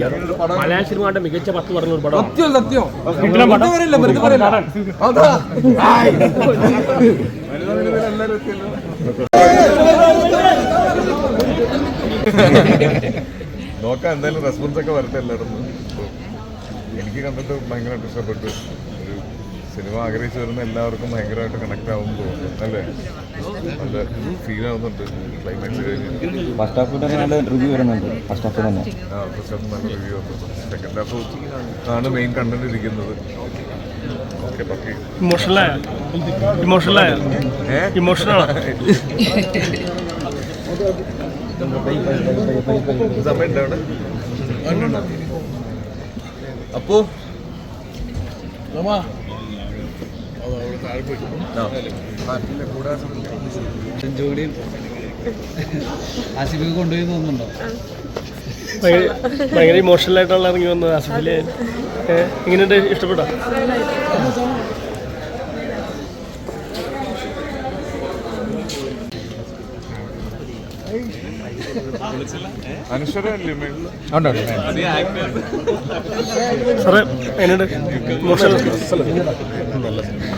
മലയാള സിനിമയുടെ മികച്ച പത്ത് പറഞ്ഞ ഒരു പടം. സത്യം സത്യം. നോക്കാം എന്തായാലും റെസ്പോൺസ് ഒക്കെ വരട്ടെ എല്ലായിടത്തും എനിക്ക് കണ്ടിട്ട് ഭയങ്കരമായിട്ട് ഇഷ്ടപ്പെട്ടു. ഒരു സിനിമ ആഗ്രഹിച്ചു വരുന്ന എല്ലാവർക്കും ഭയങ്കരമായിട്ട് കണക്ട് ആവും തോന്നുന്നു അല്ലേ? നല്ല ഫീൽ ആവുന്നുണ്ട്. ക്ലൈമാക്സ് കഴിഞ്ഞ്. ഫസ്റ്റ് ഹാഫ് തന്നെ നല്ല റിവ്യൂ വരുന്നുണ്ട്. ഫസ്റ്റ് ഹാഫ് തന്നെ. ആ ഫസ്റ്റ് ഹാഫ് നല്ല റിവ്യൂ വന്നു. സെക്കൻഡ് ഹാഫ് ആണ് മെയിൻ കണ്ടന്റ് ഇരിക്കുന്നത്. ഓക്കെ ബാക്കി ഇമോഷണലായ ഇമോഷണലായ ഏ? ഇമോഷണൽ സമയം ഉണ്ട് അവിടെ അപ്പോ? ജോഡിയും ആസിഫൊക്കെ കൊണ്ടുപോയി തോന്നുന്നുണ്ടോ? ഭയങ്കര ഇമോഷണൽ ആയിട്ടുള്ള ഇറങ്ങി വന്നത് ആസിഫിൽ. ഇങ്ങനെയുണ്ട് ഇഷ്ടപ്പെട്ടോ? സാറേ എങ്ങനെയുണ്ട്? ഇമോഷണൽ അത്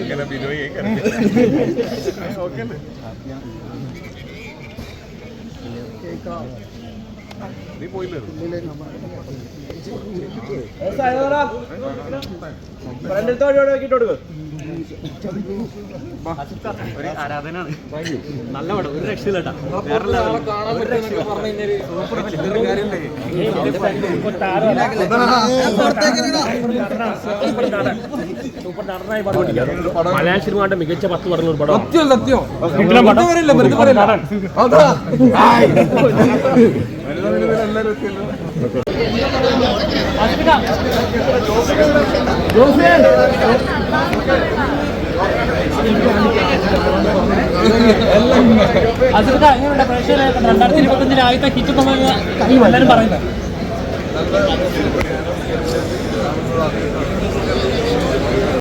ഇങ്ങനെ ബിനോയ് ഓക്കെ നീ പോയില്ലേ? ഒരു ആരാധനാണ് നല്ല പടം. ഒരു രക്ഷയില്ലട്ടാ വേറെ മലയാള സിനിമയുടെ മികച്ച പത്ത് പടങ്ങൾ ഒരു പടം. സത്യം സത്യം. കിട്ടണം അതിർക്ക എങ്ങനെയുണ്ട്? പ്രേക്ഷകരെ രണ്ടായിരത്തി ഇരുപത്തഞ്ചിലെ ആദ്യത്തെ ഹിറ്റ് എല്ലാവരും പറയുന്നത്.